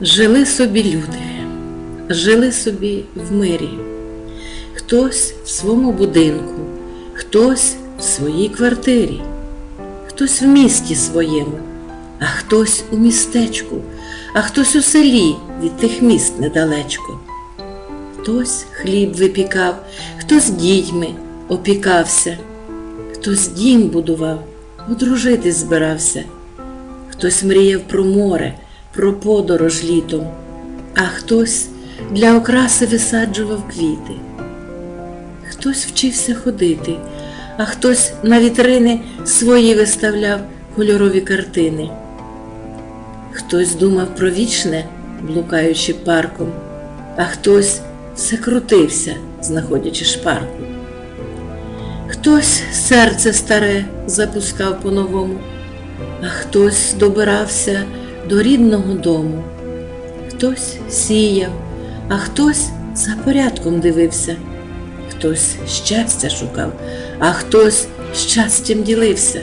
Жили собі люди, жили собі в мирі. Хтось в своєму будинку, хтось в своїй квартирі, хтось в місті своєму, а хтось у містечку, а хтось у селі від тих міст недалечко. Хтось хліб випікав, хтось дітьми опікався, хтось дім будував, одружити збирався, хтось мріяв про море, про подорож літом, а хтось для окраси висаджував квіти. Хтось вчився ходити, а хтось на вітрини свої виставляв кольорові картини. Хтось думав про вічне, блукаючи парком, а хтось все крутився, знаходячи шпарку. Хтось серце старе запускав по-новому, а хтось добирався до рідного дому, хтось сіяв, а хтось за порядком дивився, хтось щастя шукав, а хтось щастям ділився.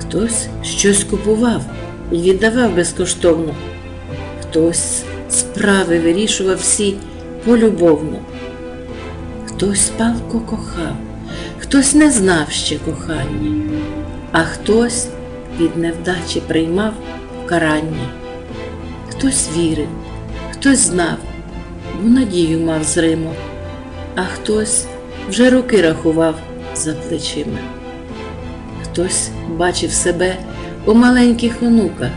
Хтось щось купував і віддавав безкоштовно, хтось справи вирішував всі полюбовно, хтось палко кохав, хтось не знав ще кохання, а хтось від невдачі приймав покарання. Хтось вірив, хтось знав, бо надію мав з Риму, а хтось вже роки рахував за плечима. Хтось бачив себе у маленьких онуках,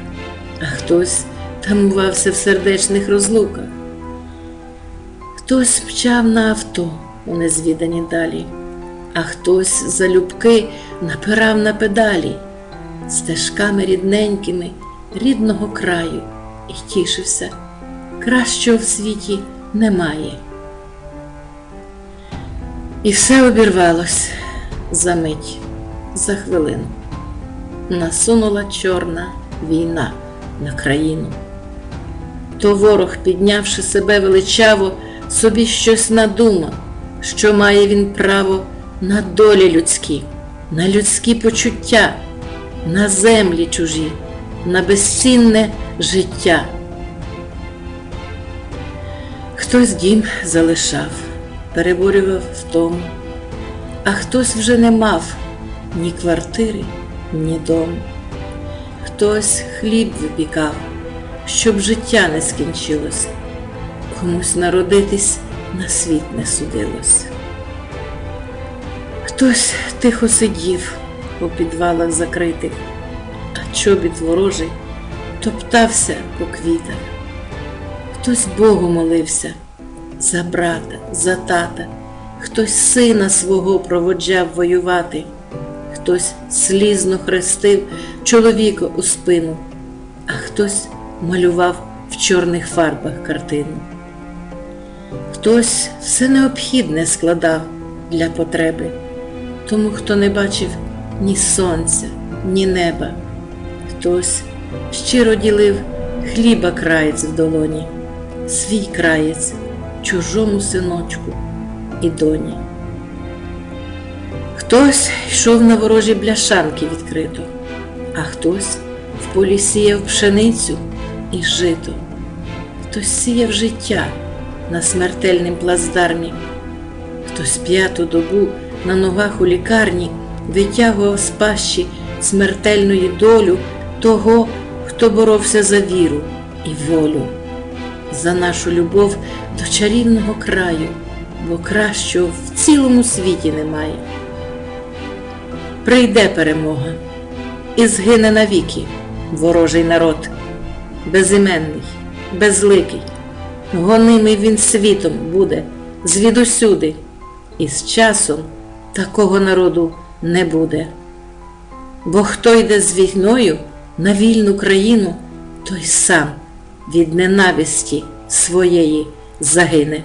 а хтось тамувався в сердечних розлуках. Хтось мчав на авто у незвідані далі, а хтось залюбки напирав на педалі стежками рідненькими рідного краю і тішився, кращого в світі немає. І все обірвалось за мить, за хвилину. Насунула чорна війна на країну. То ворог, піднявши себе величаво, собі щось надумав, що має він право на долі людські, на людські почуття, на землі чужі, на безцінне життя. Хтось дім залишав, переборював втому, а хтось вже не мав ні квартири, ні дому. Хтось хліб випікав, щоб життя не скінчилось, комусь народитись на світ не судилось. Хтось тихо сидів у підвалах закритих, а чобіт ворожий топтався по квітах. Хтось Богу молився за брата, за тата, хтось сина свого проводжав воювати, хтось слізно хрестив чоловіка у спину, а хтось малював в чорних фарбах картину. Хтось все необхідне складав для потреби, тому хто не бачив ні сонця, ні неба, хтось щиро ділив хліба краєць в долоні, свій краєць чужому синочку і доні. Хтось йшов на ворожі бляшанки відкрито, а хтось в полі сіяв пшеницю і жито, хтось сіяв життя на смертельнім плацдармі, хтось п'яту добу на ногах у лікарні витягував з пащі смертельної долю того, хто боровся за віру і волю, за нашу любов до чарівного краю, бо кращого в цілому світі немає. Прийде перемога і згине навіки ворожий народ, безіменний, безликий, гонимий він світом буде звідусюди, і з часом такого народу не буде. Бо хто йде з війною на вільну країну, той сам від ненависті своєї загине.